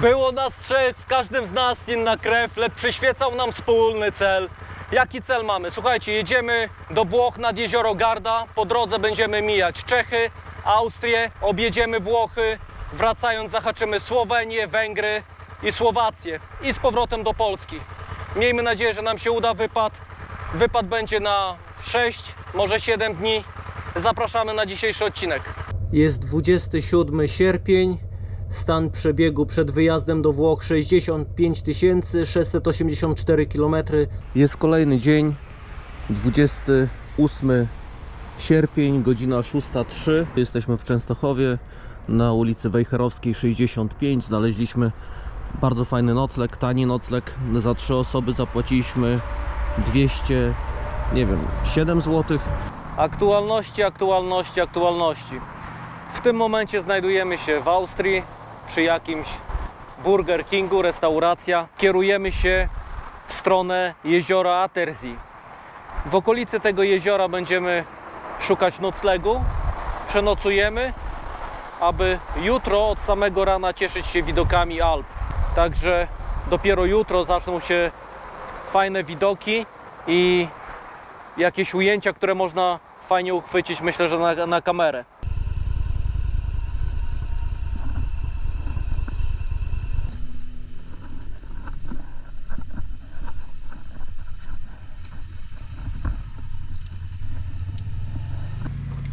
Było nas trzech, w każdym z nas inna krew, lecz przyświecał nam wspólny cel. Jaki cel mamy? Słuchajcie, jedziemy do Włoch nad jezioro Garda. Po drodze będziemy mijać Czechy, Austrię, objedziemy Włochy. Wracając zahaczymy Słowenię, Węgry i Słowację. I z powrotem do Polski. Miejmy nadzieję, że nam się uda wypad. Wypad będzie na 6, może 7 dni. Zapraszamy na dzisiejszy odcinek. Jest 27 sierpień. Stan przebiegu przed wyjazdem do Włoch 65 684 km. Jest kolejny dzień, 28 sierpień, godzina 6.03. Jesteśmy w Częstochowie na ulicy Wejherowskiej 65. Znaleźliśmy bardzo fajny nocleg, tani nocleg. Za trzy osoby zapłaciliśmy 200, nie wiem, 7 zł. Aktualności, aktualności, aktualności. W tym momencie znajdujemy się w Austrii przy jakimś Burger Kingu, restauracja. Kierujemy się w stronę jeziora Attersee. W okolicy tego jeziora będziemy szukać noclegu. Przenocujemy, aby jutro od samego rana cieszyć się widokami Alp. Także dopiero jutro zaczną się fajne widoki i jakieś ujęcia, które można fajnie uchwycić, myślę, że na, na kamerę.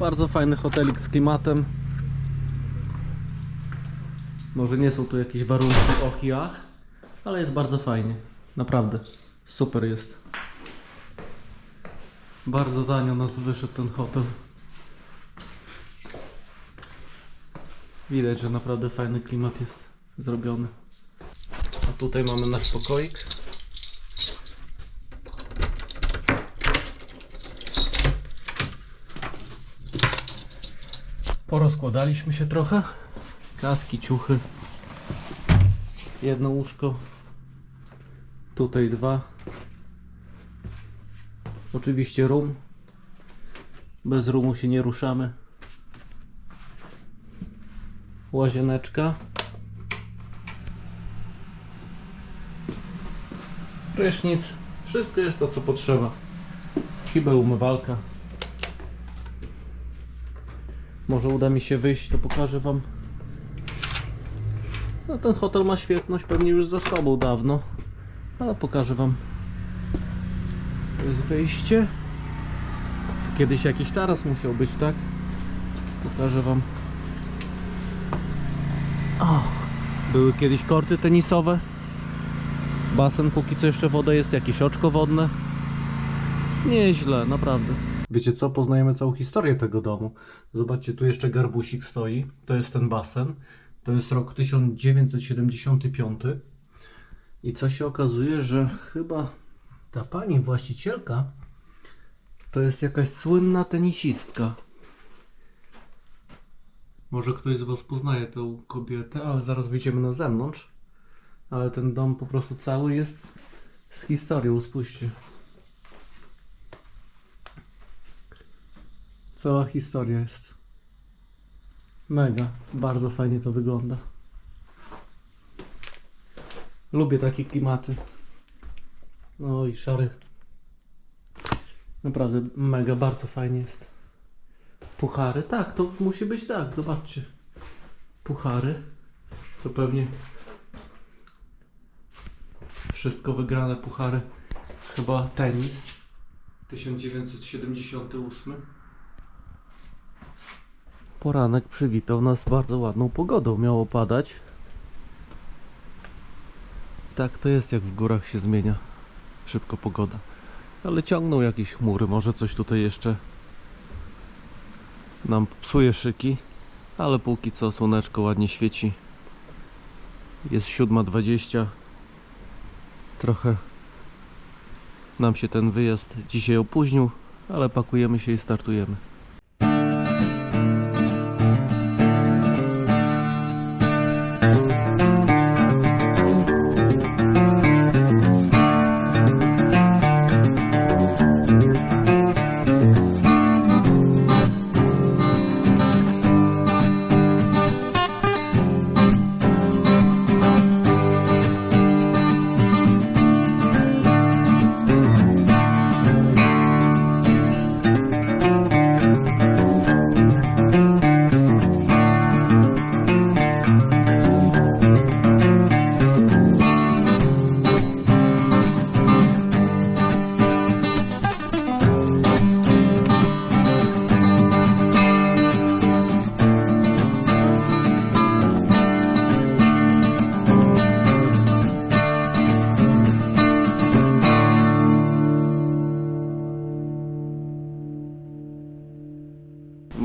Bardzo fajny hotelik z klimatem. Może nie są tu jakieś warunki och i ach, ale jest bardzo fajnie. Naprawdę. Super jest. Bardzo tanio nas wyszedł ten hotel. Widać, że naprawdę fajny klimat jest zrobiony. A tutaj mamy nasz pokoik. Porozkładaliśmy się trochę. Kaski, ciuchy. Jedno łóżko. Tutaj dwa. Oczywiście rum. Bez rumu się nie ruszamy. Łazieneczka. Prysznic. Wszystko jest to co potrzeba. Kibel, umywalka. Może uda mi się wyjść, to pokażę Wam. No ten hotel ma świetność pewnie już za sobą dawno. Ale pokażę Wam. To jest wyjście. Kiedyś jakiś taras musiał być, tak? Pokażę Wam. O, były kiedyś korty tenisowe. Basen, póki co jeszcze woda jest, jakieś oczko wodne. Nieźle, naprawdę. Wiecie co? Poznajemy całą historię tego domu. Zobaczcie, tu jeszcze garbusik stoi. To jest ten basen. To jest rok 1975. I co się okazuje, że chyba ta pani właścicielka to jest jakaś słynna tenisistka. Może ktoś z Was poznaje tę kobietę, ale zaraz wyjdziemy na zewnątrz. Ale ten dom po prostu cały jest z historią, spójrzcie. Cała historia jest. Mega, bardzo fajnie to wygląda. Lubię takie klimaty. No i szary. Naprawdę mega, bardzo fajnie jest. Puchary, tak, to musi być tak, zobaczcie. Puchary. To pewnie wszystko wygrane puchary. Chyba tenis 1978. Poranek przywitał nas bardzo ładną pogodą. Miało padać. Tak to jest, jak w górach się zmienia szybko pogoda. Ale ciągną jakieś chmury, może coś tutaj jeszcze nam psuje szyki, ale póki co słoneczko ładnie świeci. Jest 7.20. Trochę nam się ten wyjazd dzisiaj opóźnił, ale pakujemy się i startujemy.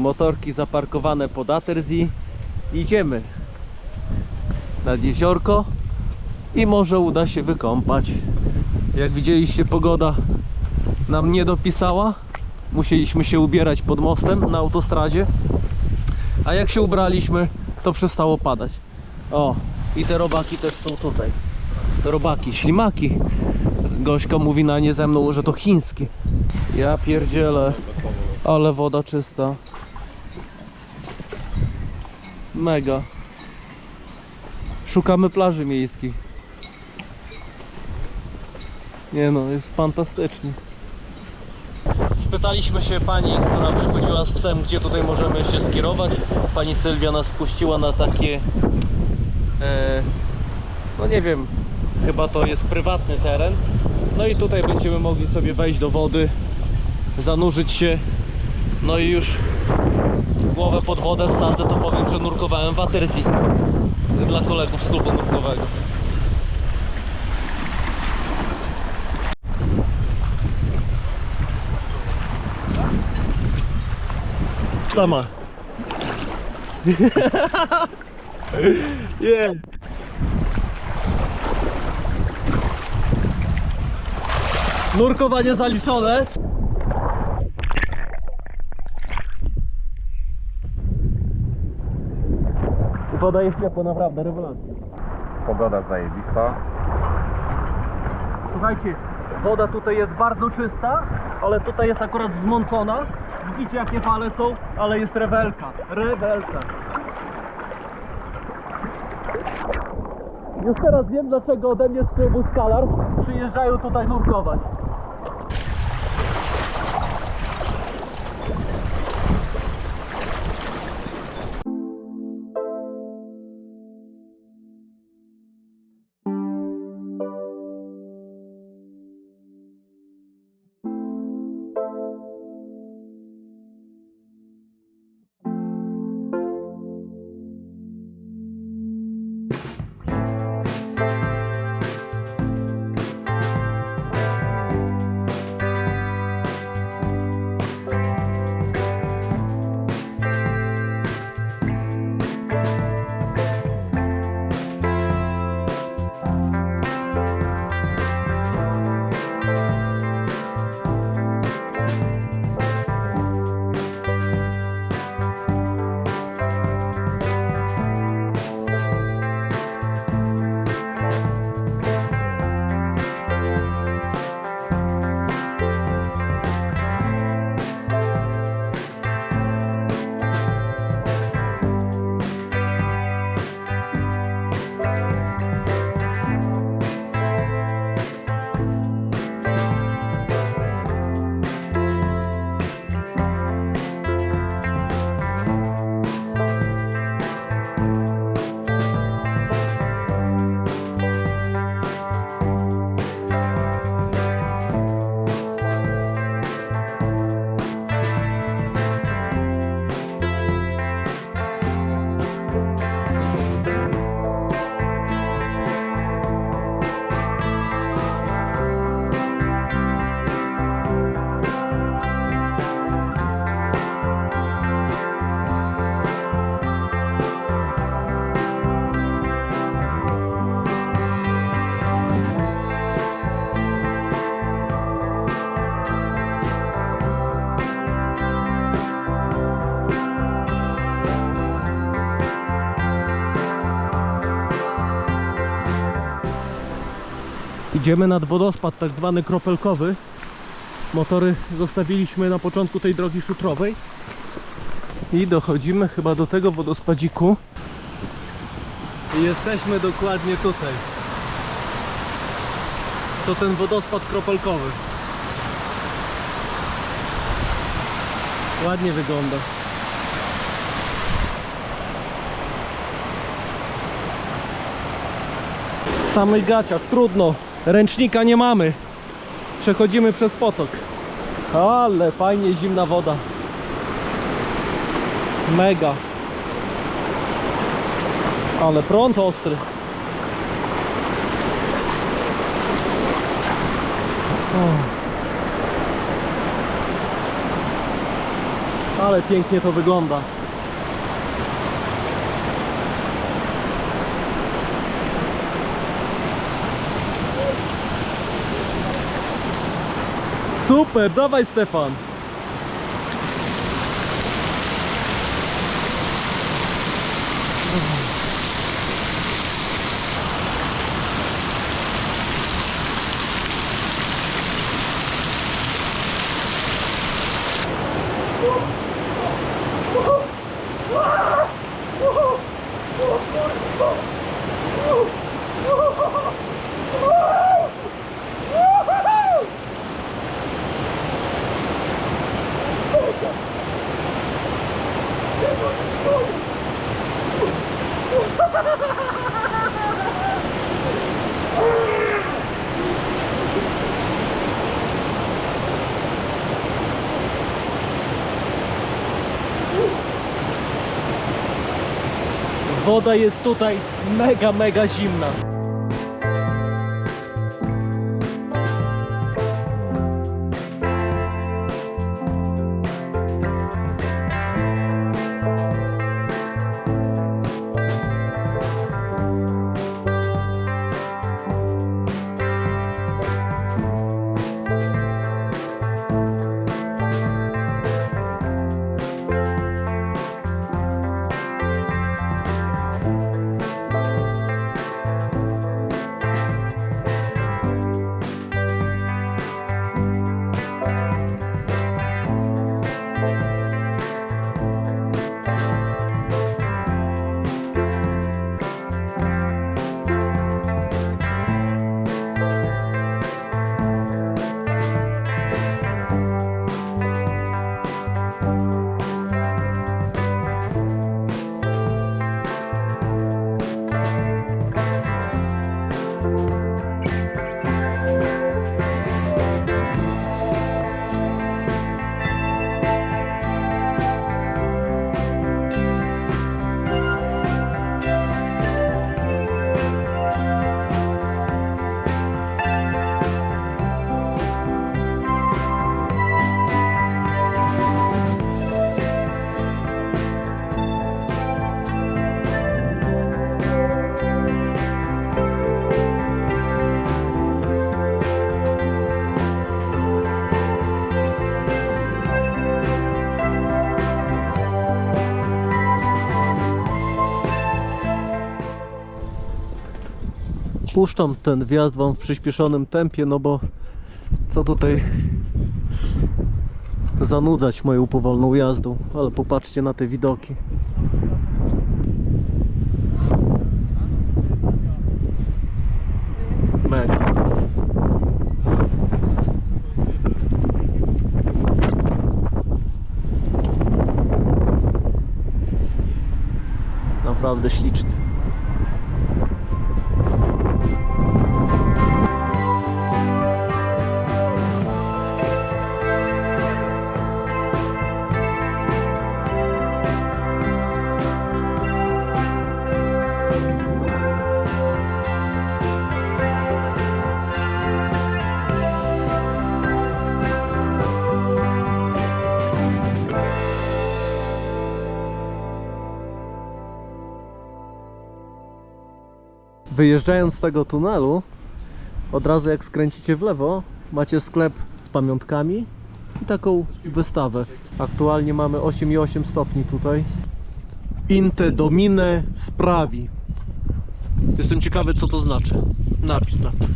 Motorki zaparkowane pod Aterzji. Idziemy nad jeziorko i może uda się wykąpać. Jak widzieliście, pogoda nam nie dopisała. Musieliśmy się ubierać pod mostem na autostradzie. A jak się ubraliśmy, to przestało padać. O, i te robaki też są tutaj. Robaki, ślimaki. Gośka mówi na nie ze mną, że to chińskie. Ja pierdzielę, ale woda czysta. Mega. Szukamy plaży miejskiej. Nie no, jest fantastycznie. Spytaliśmy się pani, która przychodziła z psem, gdzie tutaj możemy się skierować. Pani Sylwia nas wpuściła na takie, e, no nie wiem, chyba to jest prywatny teren. No i tutaj będziemy mogli sobie wejść do wody, zanurzyć się, no i już głowę pod wodę wsadzę, to powiem, że nurkowałem w Aterzji dla kolegów z klubu nurkowego. Sama. yeah. Nurkowanie zaliczone. Woda jest ciepła, naprawdę, rewelacja. Pogoda zajebista. Słuchajcie, woda tutaj jest bardzo czysta, ale tutaj jest akurat zmącona. Widzicie jakie fale są, ale jest rewelka. Rewelka. Już teraz wiem dlaczego ode mnie z klubu Skalar przyjeżdżają tutaj nurkować. Idziemy nad wodospad tak zwany kropelkowy. Motory zostawiliśmy na początku tej drogi szutrowej. I dochodzimy chyba do tego wodospadziku. I jesteśmy dokładnie tutaj. To ten wodospad kropelkowy. Ładnie wygląda. Samych gaciach, trudno. Ręcznika nie mamy. Przechodzimy przez potok. Ale fajnie zimna woda. Mega. Ale prąd ostry. O. Ale pięknie to wygląda. Super, dawaj Stefan. Woda jest tutaj mega, mega zimna. Puszczam ten wjazd wam w przyspieszonym tempie, no bo co tutaj zanudzać moją powolną jazdą, ale popatrzcie na te widoki. Mega. Naprawdę ślicznie. Wyjeżdżając z tego tunelu, od razu jak skręcicie w lewo, macie sklep z pamiątkami i taką wystawę. Aktualnie mamy 8,8 stopni tutaj. Inte domine sprawi. Jestem ciekawy co to znaczy. Napis na tym.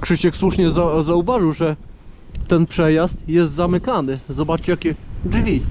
Krzysiek słusznie za zauważył, że ten przejazd jest zamykany. Zobaczcie jakie drzwi.